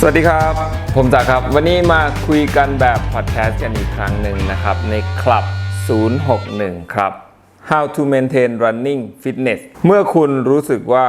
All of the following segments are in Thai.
สวัสดีครับ ผมจักรครับ วันนี้มาคุยกันแบบพอดแคสต์กันอีกครั้งหนึ่งนะครับ ในคลับ 061 ครับ How to maintain running fitness เมื่อคุณรู้สึกว่า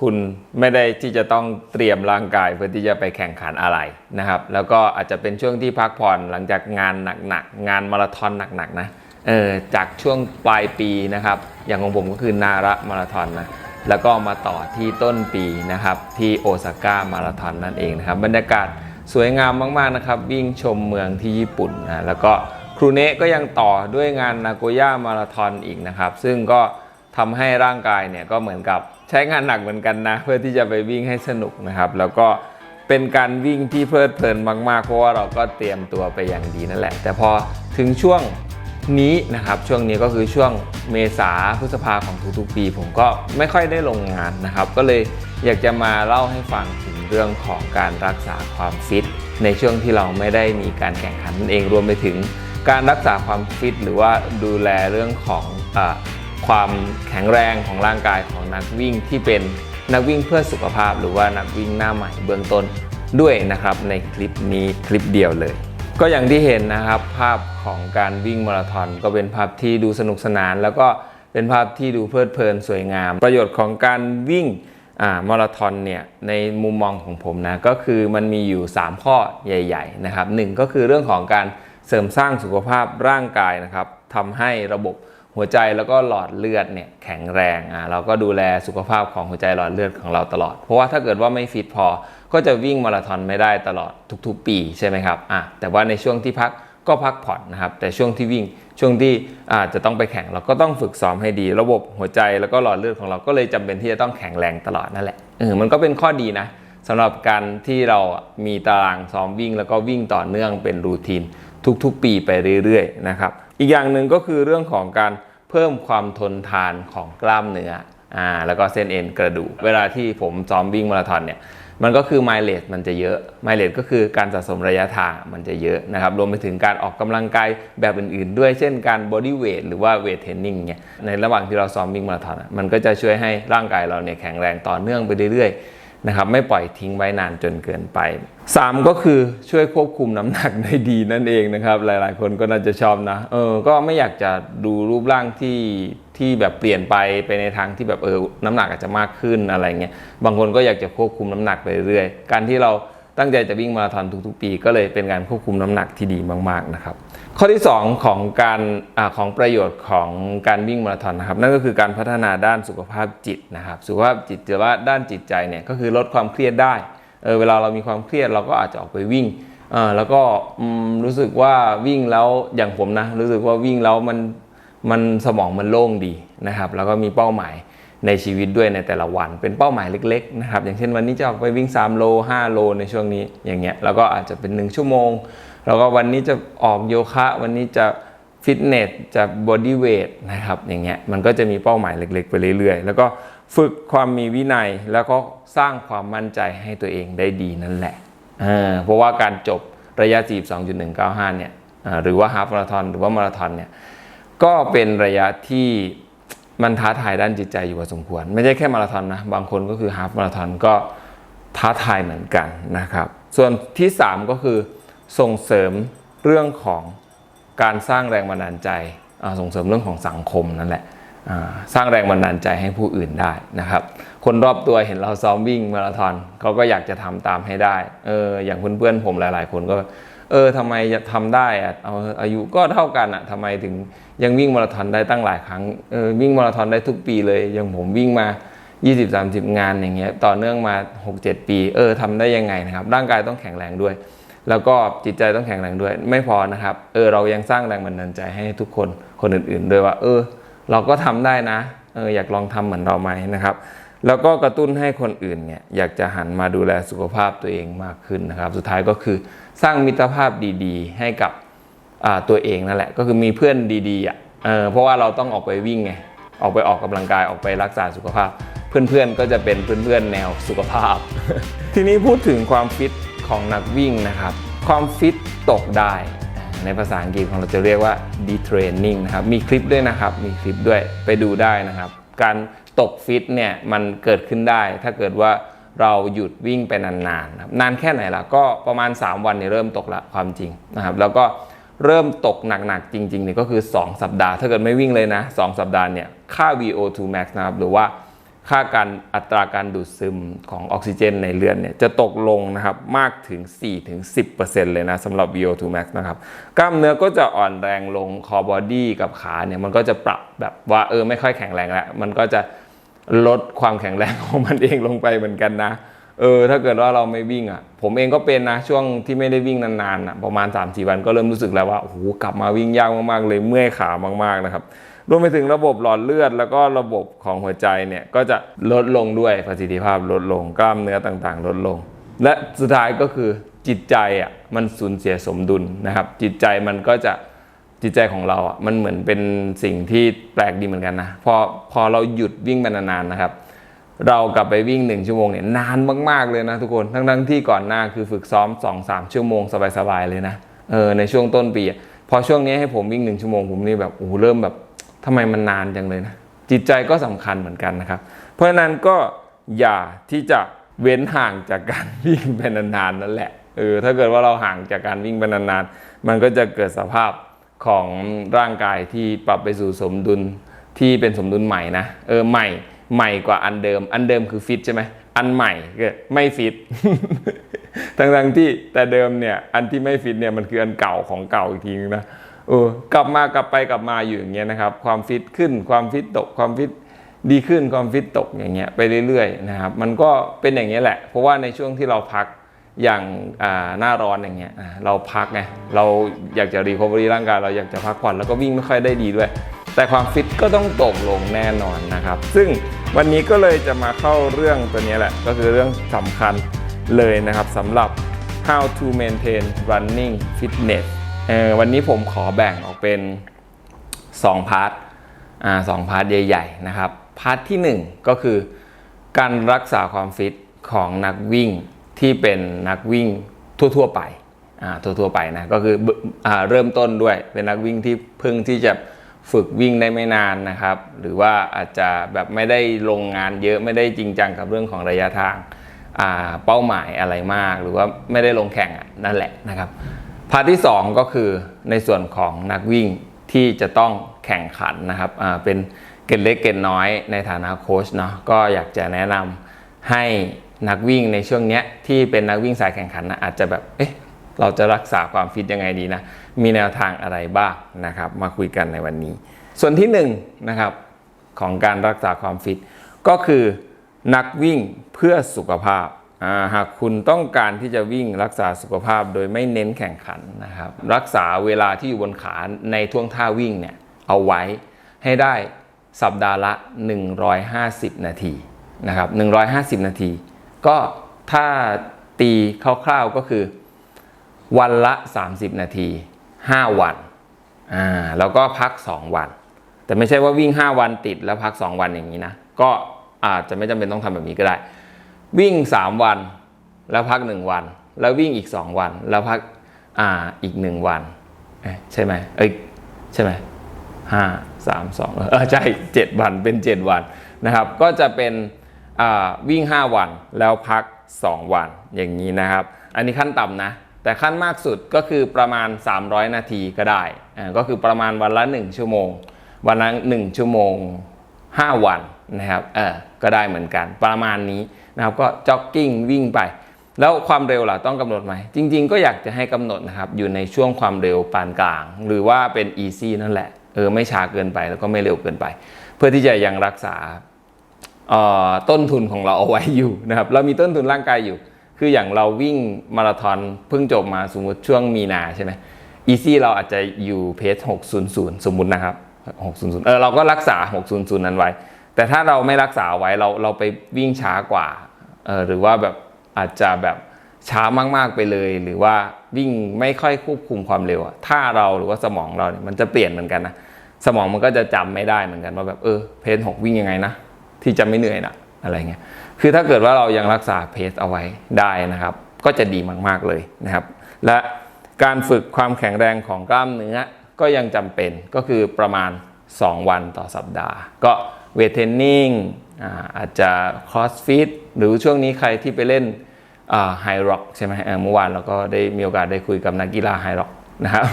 คุณไม่ได้ที่จะต้องเตรียมร่างกายเพื่อที่จะไปแข่งขันอะไรนะครับ แล้วก็อาจจะเป็นช่วงที่พักผ่อนหลังจากงานหนักๆงานมาราธอนหนักๆนะเออจากช่วงปลายปีนะครับ อย่างของผมก็คือนาระมาราธอนนะ แล้วก็มาต่อที่ต้นปีนะครับที่โอซาก้ามาราธอนนั่นเองนะครับบรรยากาศสวยงามมากๆนะครับ วิ่งชมเมืองที่ญี่ปุ่นนะแล้วก็ครูเนะก็ยังต่อด้วยงานนาโกย่ามาราธอนอีกนะครับ ซึ่งก็ทำให้ร่างกายเนี่ยก็เหมือนกับใช้งานหนักเหมือนกันนะ เพื่อที่จะไปวิ่งให้สนุกนะครับ แล้วก็เป็นการวิ่งที่เพลิดเพลินมากๆ เพราะว่าเราก็เตรียมตัวไปอย่างดีนั่นแหละ แต่พอถึงช่วง นี้นะครับช่วงนี้ก็คือช่วงเมษาพฤษภาของทุกๆปี ผมก็ไม่ค่อยได้ลงงานนะครับ ก็เลยอยากจะมาเล่าให้ฟังถึงเรื่องของการรักษาความฟิต ในช่วงที่เราไม่ได้มีการแข่งขันนั่นเองรวมไปถึงการรักษาความฟิต หรือว่าดูแลเรื่องของอความแข็งแรงของร่างกายของนักวิ่งที่เป็นนักวิ่งเพื่อสุขภาพ หรือว่านักวิ่งหน้าใหม่เบื้องต้นด้วยนะครับในคลิปนี้คลิปเดียวเลย ก็อย่างที่เห็นนะครับ ภาพของการวิ่งมาราธอนก็เป็นภาพที่ดูสนุกสนาน แล้วก็เป็นภาพที่ดูเพลิดเพลินสวยงาม ประโยชน์ของการวิ่งมาราธอนเนี่ยในมุมมองของผมนะก็คือมันมีอยู่ 3 ข้อใหญ่ๆนะครับหนึ่งก็คือเรื่องของการเสริมสร้างสุขภาพร่างกายนะครับทำให้ระบบหัวใจแล้วก็หลอดเลือดเนี่ยแข็งแรงอ่าเราก็ดูแลสุขภาพของหัวใจหลอดเลือดของเราตลอด เพราะว่าถ้าเกิดว่าไม่ฟิตพอ ก็จะวิ่งมาราธอนไม่ได้ตลอดทุกๆ ปีใช่ไหมครับอะแต่ว่าในช่วงที่พักก็พักผ่อนนะครับ แต่ช่วงที่วิ่งช่วงที่อาจจะต้องไปแข่งเราก็ต้องฝึกซ้อมให้ดี ระบบหัวใจแล้วก็หลอดเลือดของเราก็เลยจำเป็นที่จะต้องแข็งแรงตลอดนั่นแหละเออมันก็เป็นข้อดีนะสำหรับการที่เรามีตารางซ้อมวิ่ง แล้วก็วิ่งต่อเนื่องเป็นรูทีนทุกๆ ปีไปเรื่อยๆนะครับอีกอย่างหนึ่งก็คือเรื่องของการเพิ่มความทนทานของกล้ามเนื้ออ่าแล้วก็เส้นเอ็นกระดูก เวลาที่ผมซ้อมวิ่งมาราธอนเนี่ย มันก็คือไมล์เลสมันจะเยอะไมล์เลสก็คือการสะสมระยะทางมันจะเยอะนะครับรวมไปถึงการออกกำลังกายแบบอื่นๆ ด้วยเช่นการบอดี้เวทหรือว่าเวทเทรนนิ่งเนี่ยในระหว่างที่เราซ้อมวิ่งมาราธอนมันก็จะช่วยให้ร่างกายเราเนี่ยแข็งแรงต่อเนื่องไปเรื่อยๆ นะครับไม่ปล่อยทิ้งไว้นานจนเกินไป 3 ก็คือช่วยควบคุมน้ำหนักได้ดีนั่นเองนะครับ หลายๆ คนก็น่าจะชอบนะเออก็ไม่อยากจะดูรูปร่างที่ที่แบบเปลี่ยนไปไปในทางที่แบบเออน้ำหนักอาจจะมากขึ้นอะไรเงี้ยบางคนก็อยากจะควบคุมน้ำหนักไปเรื่อยการที่เราตั้งใจจะวิ่งมาราธอนทุกๆ ปี ก็เลยเป็นการควบคุมน้ำหนักที่ดีมากๆนะครับ ข้อที่ 2 ของการอของประโยชน์ของการวิ่งมาราธอนนะครับ นั่นก็คือการพัฒนาด้านสุขภาพจิตนะครับ สุขภาพจิตหรือว่าด้านจิตใจเนี่ยก็คือลดความเครียดได้เออเวลาเรามีความเครียดเราก็อาจจะออกไปวิ่งเออแล้วก็รู้สึกว่าวิ่งแล้วอย่างผมนะรู้สึกว่าวิ่งแล้วมันมันสมองมันโล่งดีนะครับ แล้วก็มีเป้าหมายในชีวิตด้วยในแต่ละวัน เป็นเป้าหมายเล็กๆนะครับอย่างเช่นวันนี้จะออกไปวิ่ง 3 โล 5 โลในช่วงนี้อย่างเงี้ยแล้วก็อาจจะเป็น 1 ชั่วโมง แล้วก็วันนี้จะออกโยคะ วันนี้จะฟิตเนสจะบอดี้เวทนะครับอย่างเงี้ยมันก็จะมีเป้าหมายเล็กๆ ไปเรื่อยๆ แล้วก็ฝึกความมีวินัยแล้วก็สร้างความมั่นใจให้ตัวเองได้ดีนั่นแหละเพราะว่าการจบระยะ42.195 เนี่ยอ่าหรือว่าฮาฟมาราธอนหรือว่ามาราธอนเนี่ยก็เป็นระยะที่มันท้าทายด้านจิตใจอยู่พอสมควร ไม่ใช่แค่มาราธอนนะบางคนก็คือฮาฟมาราธอนก็ท้าทายเหมือนกันนะครับ ส่วนที่ 3 ก็คือ ส่งเสริมเรื่องของการสร้างแรงบันดาลใจส่งเสริมเรื่องของสังคมนั่นแหละสร้างแรงบันดาลใจให้ผู้อื่นได้นะครับ คนรอบตัวเห็นเราซ้อมวิ่งมาราธอนเขาก็อยากจะทำตามให้ได้เอออย่างเพื่อนๆผมหลาย ๆ คนก็ เออทำไมจะทำได้อะเอาอายุก็เท่ากันอะทำไมถึงยังวิ่งมาราธอนได้ตั้งหลายครั้งเออวิ่งมาราธอนได้ทุกปีเลยอย่างผมวิ่งมา 20-30 งานอย่างเงี้ยต่อเนื่องมา 6-7 ปี เออทำได้ยังไงนะครับ ร่างกายต้องแข็งแรงด้วย แล้วก็จิตใจต้องแข็งแรงด้วย ไม่พอนะครับ เออเรายังสร้างแรงบันดาลใจให้ทุกคนคนอื่นๆด้วยว่า เออ เราก็ทำได้นะเอออยากลองทำเหมือนเราไหมนะครับ แล้วก็กระตุ้นให้คนอื่นเนี่ยอยากจะหันมาดูแลสุขภาพตัวเองมากขึ้นนะครับ สุดท้ายก็คือสร้างมิตรภาพดีๆ ให้กับอ่าตัวเองนั่นแหละก็คือมีเพื่อนดีๆอะเออเพราะว่าเราต้องออกไปวิ่งไงออกไปออกกำลังกายออกไปรักษาสุขภาพ เพื่อนๆก็จะเป็นเพื่อนๆแนวสุขภาพ ทีนี้พูดถึงความฟิต ของนักวิ่งนะครับ ความฟิตตกได้ ในภาษาอังกฤษของเราจะเรียกว่า detraining นะครับ มีคลิปด้วยนะครับ มีคลิปด้วยไปดูได้นะครับ การตกฟิตเนี่ยมันเกิดขึ้นได้ ถ้าเกิดว่าเราหยุดวิ่งไปนานๆนะครับนานแค่ไหนล่ะ ก็ประมาณ 3 วันเนี่ยเริ่มตกละความจริงนะครับ แล้วก็เริ่มตกหนักๆ จริงๆเนี่ยก็คือ 2 สัปดาห์ ถ้าเกิดไม่วิ่งเลยนะ 2 สัปดาห์เนี่ยค่า VO2 max นะครับหรือว่า ค่าการอัตราการดูดซึมของออกซิเจนในเลือดเนี่ยจะตกลงนะครับมากถึง 4-10%เลยนะสำหรับ VO2 max นะครับกล้ามเนื้อก็จะอ่อนแรงลงคอบอดี้กับขาเนี่ยมันก็จะปรับแบบว่าเออไม่ค่อยแข็งแรงแล้ว มันก็จะลดความแข็งแรงของมันเองลงไปเหมือนกันนะเออถ้าเกิดว่าเราไม่วิ่งอะ ผมเองก็เป็นนะ ช่วงที่ไม่ได้วิ่งนานๆอะประมาณ3-4วันก็เริ่มรู้สึกแล้วว่าโอ้โหกลับมาวิ่งยากมากๆเลยเมื่อยขามากๆนะครับ รวมไปถึงระบบหลอดเลือด แล้วก็ระบบของหัวใจเนี่ยก็จะลดลงด้วยประสิทธิภาพลดลงกล้ามเนื้อต่างๆ ลดลง และสุดท้ายก็คือจิตใจอะมันสูญเสียสมดุลนะครับ จิตใจมันก็จะจิตใจของเราอะมันเหมือนเป็นสิ่งที่แปลกดีเหมือนกันนะพอพอเราหยุดวิ่งไปนานๆนะครับ เรากลับไปวิ่ง1ชั่วโมงเนี่ยนานมากๆเลยนะทุกคนทั้งๆที่ก่อนหน้าคือฝึกซ้อม2-3ชั่วโมงสบายๆเลยนะเออในช่วงต้นปีพอช่วงนี้ให้ผมวิ่ง1ชั่วโมงผมนี่แบบโอ้เริ่มแบบ ทำไมมันนานจังเลยนะ จิตใจก็สำคัญเหมือนกันนะครับ เพราะฉะนั้นก็อย่าที่จะเว้นห่างจากการวิ่งไปนานๆนั่นแหละเออถ้าเกิดว่าเราห่างจากการวิ่งไปนานๆมันก็จะเกิดสภาพของร่างกายที่ปรับไปสู่สมดุลที่เป็นสมดุลใหม่นะเออใหม่ใหม่กว่าอันเดิม อันเดิมคือฟิตใช่ไหมอันใหม่ก็ไม่ฟิตทั้งๆที่แต่เดิมเนี่ยอันที่ไม่ฟิตเนี่ยมันคืออันเก่าของเก่าอีกทีนึงนะ เออกลับมากลับไปกลับมาอยู่อย่างเงี้ยนะครับ ความฟิตขึ้นความฟิตตกความฟิตดีขึ้นความฟิตตกอย่างเงี้ยไปเรื่อยๆนะครับ มันก็เป็นอย่างเงี้ยแหละ เพราะว่าในช่วงที่เราพักอย่างาหน้าร้อนอย่างเงี้ยเราพักไงเราอยากจะรีคอเวอรี่ร่างกายเราอยากจะพักผ่อนแล้วก็วิ่งไม่ค่อยได้ดีด้วย แต่ความฟิตก็ต้องตกลงแน่นอนนะครับ ซึ่งวันนี้ก็เลยจะมาเข้าเรื่องตัวนี้แหละ ก็คือเรื่องสำคัญเลยนะครับสำหรับ how to maintain running fitness เออวันนี้ผมขอแบ่งออกเป็น 2 พาร์ทอ่าสองพาร์ทใหญ่ๆนะครับ พาร์ทที่ 1 ก็คือการรักษาความฟิตของนักวิ่งที่เป็นนักวิ่งทั่วๆไปอ่าทั่วๆไปนะก็คืออ่าเริ่มต้นด้วยเป็นนักวิ่งที่เพิ่งที่จะฝึกวิ่งได้ไม่นานนะครับ หรือว่าอาจจะแบบไม่ได้ลงงานเยอะไม่ได้จริงจังกับเรื่องของระยะทางเป้าหมายอะไรมาก หรือว่าไม่ได้ลงแข่งนั่นแหละนะครับ พาร์ทที่ 2 ก็คือในส่วนของนักวิ่งที่จะต้องแข่งขันนะครับเป็นเกณฑ์เล็กเกณฑ์น้อยในฐานะโค้ชเนาะก็อยากจะแนะนำให้นักวิ่งในช่วงเนี้ยที่เป็นนักวิ่งสายแข่งขันนะอาจจะแบบเอ๊ะเราจะรักษาความฟิตยังไงดีนะมีแนวทางอะไรบ้างนะครับมาคุยกันในวันนี้ ส่วนที่1นงนะครับของการรักษาความฟิตก็คือนักวิ่งเพื่อสุขภาพ หากคุณต้องการที่จะวิ่งรักษาสุขภาพโดยไม่เน้นแข่งขันนะครับ รักษาเวลาที่อยู่บนขาในท่วงท่าวิ่งเนี่ยเอาไว้ให้ได้สัปดาห์ละ 150 นาทีนะครับ150 นาที ก็ถ้าตีคร่าวๆก็คือวันละ 30 นาที 5 วันอ่าแล้วก็พัก 2 วัน แต่ไม่ใช่ว่าวิ่ง 5 วันติดแล้วพัก 2 วันอย่างนี้นะ ก็อาจจะไม่จำเป็นต้องทำแบบนี้ก็ได้ วิ่ง 3 วัน แล้วพัก 1 วัน แล้ววิ่งอีก 2 วัน แล้วพักอ่าอีก 1 วันใช่ไหมเอ้ยใช่ไหมห้าสามสองเออใช่เจ็ดวันเป็น 7 วันนะครับ ก็จะเป็นวิ่ง 5 วันแล้วพัก 2 วันอย่างนี้นะครับ อันนี้ขั้นต่ำนะ แต่ขั้นมากสุดก็คือประมาณ 300 นาทีก็ได้ก็คือประมาณวันละ 1 ชั่วโมง วันละ 1 ชั่วโมง 5 วัน นะครับเออก็ได้เหมือนกันประมาณนี้นะครับก็จ็อกกิ้งวิ่งไป แล้วความเร็วล่ะต้องกำหนดไหม จริง ๆ ก็อยากจะให้กำหนดนะครับอยู่ในช่วงความเร็วปานกลาง หรือว่าเป็น easy นั่นแหละเออไม่ช้าเกินไปแล้วก็ไม่เร็วเกินไป เพื่อที่จะยังรักษาออต้นทุนของเราเอาไว้อยู่นะครับเรามีต้นทุนร่างกายอยู่ คืออย่างเราวิ่งมาราธอนเพิ่งจบมาสมมติช่วงมีนาใช่ไหมอีซี่เราอาจจะอยู่เพจ600 สมมุตินะครับ 600 เออเราก็รักษา 600 นั้นไว้ แต่ถ้าเราไม่รักษาไว้เราเราไปวิ่งช้ากว่าเออหรือว่าแบบอาจจะแบบช้ามากๆไปเลย หรือว่าวิ่งไม่ค่อยควบคุมความเร็วถ้าเราหรือว่าสมองเราเนี่ยมันจะเปลี่ยนเหมือนกันนะสมองมันก็จะจำไม่ได้เหมือนกันว่าแบบเออเพจหกวิ่งยังไงนะที่จะไม่เหนื่อยนะอะไรเงี้ยคือถ้าเกิดว่าเรายังรักษาเพสเอาไว้ได้นะครับ ก็จะดีมากๆเลยนะครับ และการฝึกความแข็งแรงของกล้ามเนื้อก็ยังจำเป็นก็คือประมาณ 2 วันต่อสัปดาห์ ก็ เวทเทรนนิ่งอาจจะ crossfit หรือช่วงนี้ใครที่ไปเล่นไฮร็อกใช่ไหมเมื่อวานเราก็ได้มีโอกาสได้คุยกับนักกีฬาไฮร็อกนะครับ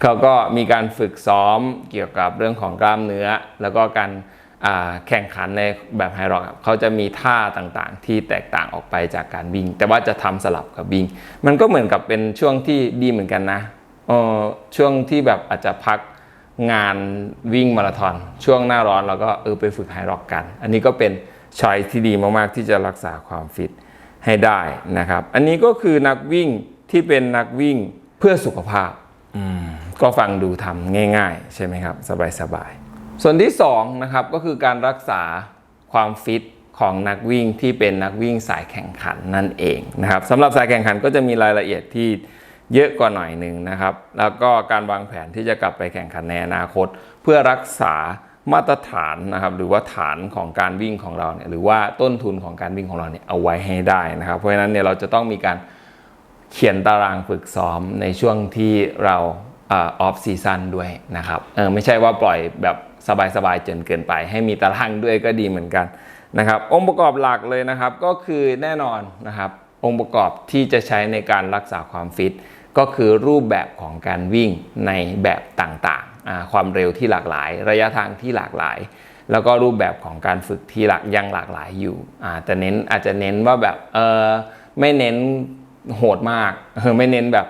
เขาก็มีการฝึกซ้อมเกี่ยวกับเรื่องของกล้ามเนื้อ แล้วก็การแข่งขันในแบบไฮร็อกเขาจะมีท่าต่างๆ ที่แตกต่างออกไปจากการวิ่ง แต่ว่าจะทำสลับกับวิ่ง มันก็เหมือนกับเป็นช่วงที่ดีเหมือนกันนะช่วงที่แบบอาจจะพัก งานวิ่งมาราธอนช่วงหน้าร้อนเราก็เออไปฝึกไฮร็อกกัน อันนี้ก็เป็นช้อยที่ดีมากๆ ที่จะรักษาความฟิตให้ได้นะครับ อันนี้ก็คือนักวิ่งที่เป็นนักวิ่งเพื่อสุขภาพอืมก็ฟังดูทำง่าย ๆ ใช่ไหมครับ สบายๆ ส่วนที่2นะครับก็คือการรักษาความฟิตของนักวิ่งที่เป็นนักวิ่งสายแข่งขันนั่นเองนะครับสำหรับสายแข่งขันก็จะมีรายละเอียดที่ เยอะกว่าหน่อยหนึ่งนะครับ แล้วก็การวางแผนที่จะกลับไปแข่งขันในอนาคต เพื่อรักษามาตรฐานนะครับหรือว่าฐานของการวิ่งของเราเนี่ยหรือว่าต้นทุนของการวิ่งของเราเนี่ยเอาไว้ให้ได้นะครับ เพราะฉะนั้นเนี่ยเราจะต้องมีการเขียนตารางฝึกซ้อมในช่วงที่เราออฟซีซันด้วยนะครับเออไม่ใช่ว่าปล่อยแบบสบายๆจนเกินไป ให้มีตารางด้วยก็ดีเหมือนกันนะครับ องค์ประกอบหลักเลยนะครับก็คือแน่นอนนะครับองค์ประกอบที่จะใช้ในการรักษาความฟิต ก็คือรูปแบบของการวิ่งในแบบต่างๆ ความเร็วที่หลากหลาย ระยะทางที่หลากหลาย แล้วก็รูปแบบของการฝึกที่หลักยังหลากหลายอยู่แต่เน้นอาจจะเน้นว่าแบบเออไม่เน้นโหดมากเออไม่เน้นแบบ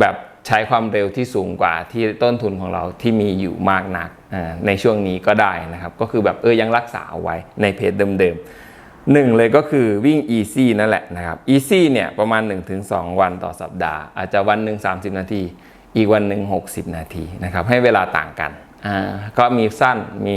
แบบใช้ความเร็วที่สูงกว่าที่ต้นทุนของเราที่มีอยู่มากนักในช่วงนี้ก็ได้นะครับ ก็คือแบบเออยังรักษาเอาไว้ในเพจเดิมๆ หนึ่งเลยก็คือวิ่ง easy นั่นแหละนะครับ easy เนี่ยประมาณ 1-2 วันต่อสัปดาห์ อาจจะวันหนึ่ง30 นาที อีกวันหนึ่ง60 นาทีนะครับให้เวลาต่างกันอ่าก็มีสั้นมี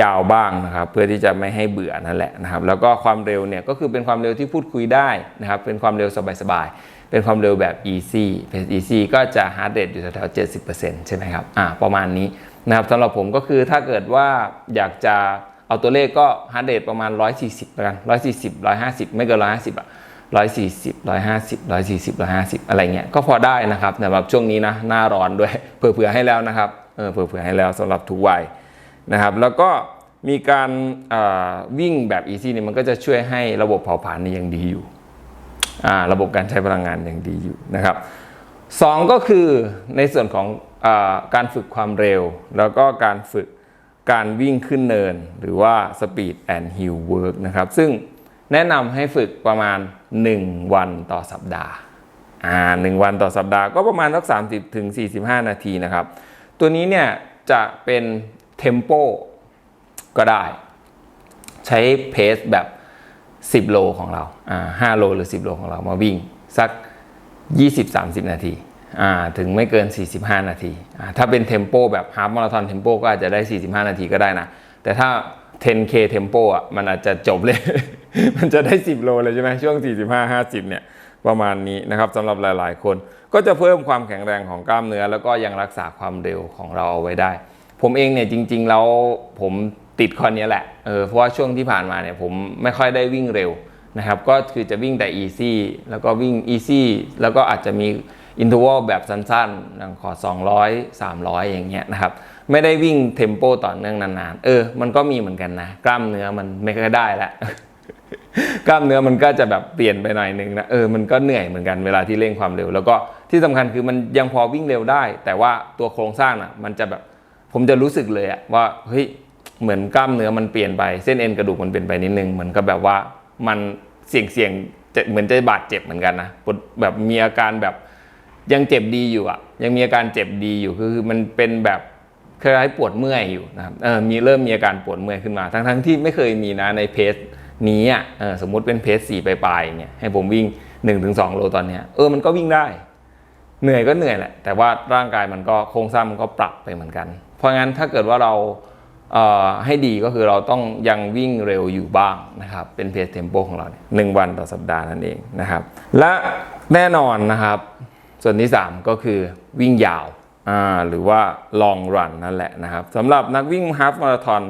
ยาวบ้างนะครับเพื่อที่จะไม่ให้เบื่อนั่นแหละนะครับแล้วก็ความเร็วเนี่ยก็คือเป็นความเร็วที่พูดคุยได้นะครับเป็นความเร็วสบายๆเป็นความเร็วแบบ easy เพจ easy ก็จะ heart rate อยู่แถวๆ70%ใช่ไหมครับอ่าประมาณนี้นะครับสำหรับผมก็คือถ้าเกิดว่าอยากจะ เอาตัวเลขก็ฮาร์ดเรทประมาณ 140แล้วกัน140 150 ไม่เกิน150อะ140 150 140 150 อะไรเงี้ยก็พอได้นะครับสำหรับช่วงนี้นะหน้าร้อนด้วยเผื่อๆให้แล้วนะครับเออเผื่อๆให้แล้วสำหรับทุกวัยนะครับแล้วก็มีการวิ่งแบบอีซี่เนี่ยมันก็จะช่วยให้ระบบเผาผลาญนี่ยังดีอยู่ ระบบการใช้พลังงานยังดีอยู่นะครับสองก็คือในส่วนของอการฝึกความเร็ว แล้วก็การฝึก การวิ่งขึ้นเนินหรือว่า Speed and Hill Work นะครับ ซึ่งแนะนำให้ฝึกประมาณ 1 วันต่อสัปดาห์อ่าหนึ่งวันต่อสัปดาห์ก็ประมาณสัก30ถึง45 นาทีนะครับ ตัวนี้เนี่ยจะเป็นเทมโปก็ได้ ใช้เพสแบบ 10 โลของเราอ่า5โลหรือ 10 โลของเรามาวิ่งสัก 20-30 นาที ถึงไม่เกิน 45 นาที ถ้าเป็นเทมโปแบบฮาร์ฟมาราธอนเทมโปก็อาจจะได้ 45 นาทีก็ได้นะ แต่ถ้า 10K เทมโปอะมันอาจจะจบเลย มันจะได้ 10 โลเลยใช่ไหมช่วง 45 50 เนี่ยประมาณนี้นะครับสำหรับหลายๆ คน ก็จะเพิ่มความแข็งแรงของกล้ามเนื้อ แล้วก็ยังรักษาความเร็วของเราเอาไว้ได้ ผมเองเนี่ยจริงๆแล้วผมติดข้อนี้แหละเออเพราะว่าช่วงที่ผ่านมาเนี่ยผมไม่ค่อยได้วิ่งเร็วนะครับก็คือจะวิ่งแต่ easy แล้วก็วิ่ง easy แล้วก็อาจจะมี อินทวอลแบบสั้นๆอย่างขอ 200 300 อย่างเงี้ยนะครับ ไม่ได้วิ่งเทมโปต่อเนื่องนานๆ เออ มันก็มีเหมือนกันนะ กล้ามเนื้อมันไม่ค่อยได้ละ กล้ามเนื้อมันก็จะแบบเปลี่ยนไปหน่อยนึงนะ เออ มันก็เหนื่อยเหมือนกันเวลาที่เร่งความเร็ว แล้วก็ที่สำคัญคือมันยังพอวิ่งเร็วได้ แต่ว่าตัวโครงสร้างน่ะ มันจะแบบ ผมจะรู้สึกเลยอะว่า เฮ้ย เหมือนกล้ามเนื้อมันเปลี่ยนไป เส้นเอ็นกระดูกมันเปลี่ยนไปนิดนึง เหมือนกับแบบว่ามันเสี่ยงเสี่ยงเหมือนจะบาดเจ็บเหมือนกันนะ แบบมีอาการแบบ ยังเจ็บดีอยู่อะ ยังมีอาการเจ็บดีอยู่คือมันเป็นแบบคล้ายๆปวดเมื่อยอยู่นะครับเออมีเริ่มมีอาการปวดเมื่อยขึ้นมา ทั้งๆที่ไม่เคยมีนะในเพจนี้อะเออสมมุติเป็นเพจสี่ปลายๆเนี่ยให้ผมวิ่ง1นถึงสโลตอนเนี้ยเออมันก็วิ่งได้ เหนื่อยก็เหนื่อยแหละแต่ว่าร่างกายมันก็โครงสร้างมันก็ปรับไปเหมือนกัน เพราะงั้นถ้าเกิดว่าเราให้ดีก็คือเราต้องยังวิ่งเร็วอยู่บ้างนะครับเป็นเพจเทมโปของเราหนึ่งวันต่อสัปดาห์นั่นเองนะครับ และแน่นอนนะครับ ส่วนที่ 3 ก็คือวิ่งยาวหรือว่า long run นั่นแหละนะครับสำหรับนักวิ่งฮาฟมาราธอน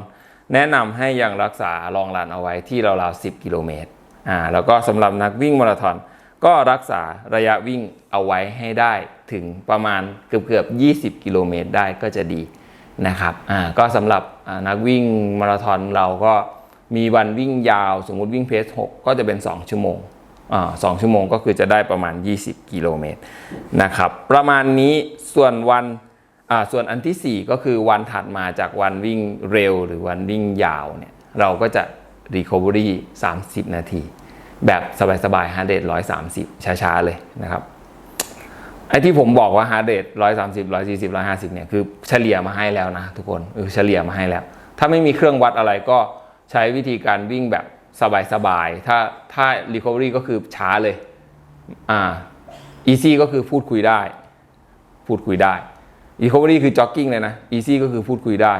แนะนำให้ยังรักษา long run เอาไว้ที่ราวๆ10 กิโลเมตรอ่าแล้วก็สำหรับนักวิ่งมาราธอนก็รักษาระยะวิ่งเอาไว้ให้ได้ถึงประมาณเกือบเกือบ20 กิโลเมตรได้ก็จะดีนะครับอ่าก็สำหรับนักวิ่งมาราธอนเราก็มีวันวิ่งยาว สมมุติวิ่งเพส6ก็จะเป็น 2 ชั่วโมง สองชั่วโมงก็คือจะได้ประมาณ 20 กิโลเมตรนะครับประมาณนี้ส่วนวันส่วนอันทีสี่ 4 ก็คือวันถัดมาจากวันวิ่งเร็วหรือวันวิ่งยาวเนี่ยเราก็จะ Recovery 30 นาที แบบสบายๆ hard rate 130 ช้าๆ เลยนะครับไอ้ที่ผมบอกว่า hard rate 130 140 150เนี่ยคือเฉลี่ยมาให้แล้วนะทุกคนเออเฉลี่ยมาให้แล้ว ถ้าไม่มีเครื่องวัดอะไรก็ใช้วิธีการวิ่งแบบ สบายๆถ้าถ้า recovery ก็คือช้าเลยอ่า easy ก็คือพูดคุยได้ พูดคุยได้ recovery คือ jogging เลยนะ easy ก็คือพูดคุยได้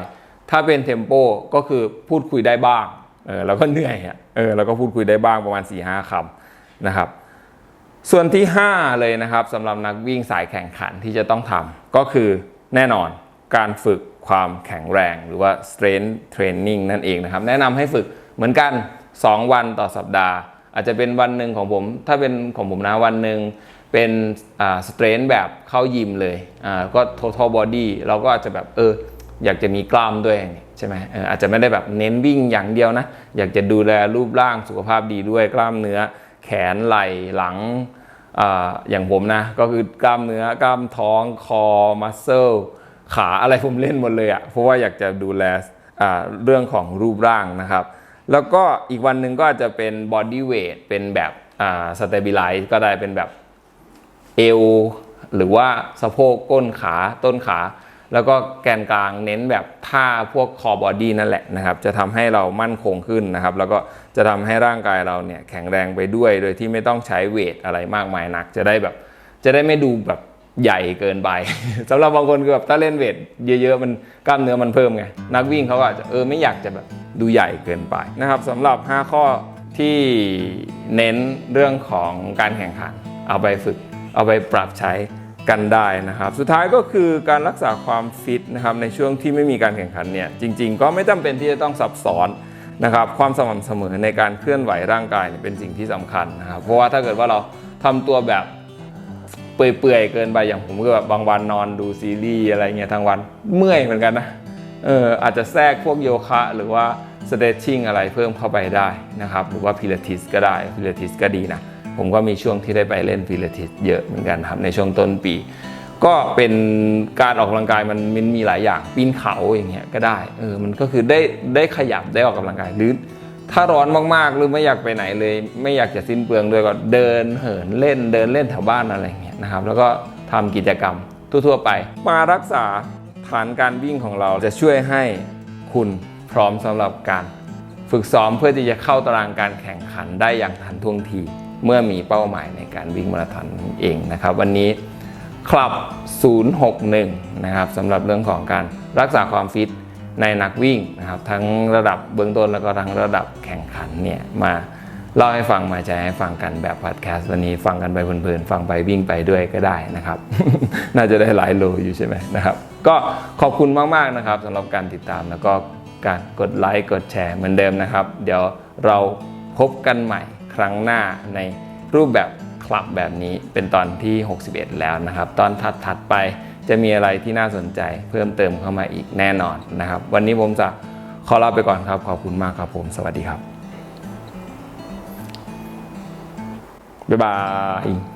ถ้าเป็น tempo ก็คือพูดคุยได้บ้างเออแล้วก็เหนื่อยอะเออแล้วก็พูดคุยได้บ้างประมาณ4-5คำนะครับ ส่วนที่ 5 เลยนะครับสำหรับนักวิ่งสายแข่งขันที่จะต้องทำก็คือแน่นอนการฝึกความแข็งแรงหรือว่า strength training นั่นเองนะครับ แนะนำให้ฝึกเหมือนกัน 2 วันต่อสัปดาห์ อาจจะเป็นวันหนึ่งของผม ถ้าเป็นของผมนะวันหนึ่งเป็นอ่า strength แบบเข้ายิมเลยอ่าก็ total body เราก็อาจจะแบบเอออยากจะมีกล้ามด้วยใช่ไหมเอออาจจะไม่ได้แบบเน้นวิ่งอย่างเดียวนะ อยากจะดูแลรูปร่างสุขภาพดีด้วยกล้ามเนื้อ แขนไหล่หลังอาอย่างผมนะ ก็คือกล้ามเนื้อกล้ามท้องคอมัสเซลขาอะไรผมเล่นหมดเลยอะ่ะเพราะว่าอยากจะดูแลอ่าเรื่องของรูปร่างนะครับ แล้วก็อีกวันหนึ่งก็อาจจะเป็นบอดี้เวทเป็นแบบสเตบิไลซ์ก็ได้เป็นแบบเอวหรือว่าสะโพกก้นขาต้นขา แล้วก็แกนกลางเน้นแบบท่าพวกคอบอดี้นั่นแหละนะครับ จะทำให้เรามั่นคงขึ้นนะครับ แล้วก็จะทำให้ร่างกายเราเนี่ยแข็งแรงไปด้วย โดยที่ไม่ต้องใช้เวทอะไรมากมายนัก จะได้แบบจะได้ไม่ดูแบบ ใหญ่เกินไปสำหรับบางคนคือแบบถ้าเล่นเวทเยอะๆมันกล้ามเนื้อมันเพิ่มไงนักวิ่งเขาก็อาจจะเออไม่อยากจะแบบดูใหญ่เกินไปนะครับสำหรับ 5 ข้อที่เน้นเรื่องของการแข่งขัน เอาไปฝึก เอาไปปรับใช้กันได้นะครับ สุดท้ายก็คือการรักษาความฟิตนะครับในช่วงที่ไม่มีการแข่งขันเนี่ยจริง ๆ ก็ไม่จำเป็นที่จะต้องซับซ้อนนะครับความสม่ำเสมอในการเคลื่อนไหวร่างกายเยเป็นสิ่งที่สำคัญนะครับเพราะว่าถ้าเกิดว่าเราทำตัวแบบ เปื่อยๆเกินไปอย่างผมก็แบบบางวันนอนดูซีรีส์อะไรเงี้ยทั้งวันเมื่อยเหมือนกันนะเอออาจจะแทรกพวกโยคะหรือว่า stretching อะไรเพิ่มเข้าไปได้นะครับหรือว่าพิลาทิสก็ได้พิลาทิสก็ดีนะผมก็มีช่วงที่ได้ไปเล่นพิลาทิสเยอะเหมือนกันครับในช่วงต้นปี ก็เป็นการออกกำลังกายมันมันมีหลายอย่างปีนเขาอย่างเงี้ยก็ได้เออมันก็คือได้ได้ขยับได้ออกกำลังกายหรือ ถ้าร้อนมากๆ หรือไม่อยากไปไหนเลย ไม่อยากจะสิ้นเปลืองด้วยก็เดินเหินเล่นเดินเล่นแถวบ้านอะไรเงี้ยนะครับแล้วก็ทำกิจกรรมทั่วๆไป มารักษาฐานการวิ่งของเราจะช่วยให้คุณพร้อมสำหรับการฝึกซ้อมเพื่อที่จะเข้าตารางการแข่งขันได้อย่างทันท่วงที เมื่อมีเป้าหมายในการวิ่งมาราธอนนั่นเองนะครับ วันนี้คลับ 061 นะครับสำหรับเรื่องของการรักษาความฟิต ในนักวิ่งนะครับทั้งระดับเบื้องต้นแล้วก็ทั้งระดับแข่งขันเนี่ยมาเล่าให้ฟังมาแชร์ให้ฟังกันแบบพอดแคสต์วันนี้ฟังกันไปเพลินๆฟังไปวิ่งไปด้วยก็ได้นะครับ น่าจะได้หลายโลอยู่ใช่ไหมนะครับ ก็ขอบคุณมากๆนะครับสำหรับการติดตามแล้วก็การกดไลค์กดแชร์เหมือนเดิมนะครับ เดี๋ยวเราพบกันใหม่ครั้งหน้าในรูปแบบคลับแบบนี้เป็นตอนที่ 61 แล้วนะครับ ตอนถัดๆไป จะมีอะไรที่น่าสนใจเพิ่มเติมเข้ามาอีกแน่นอนนะครับ วันนี้ผมจะขอลาไปก่อนครับ ขอบคุณมากครับผม สวัสดีครับบ๊ายบาย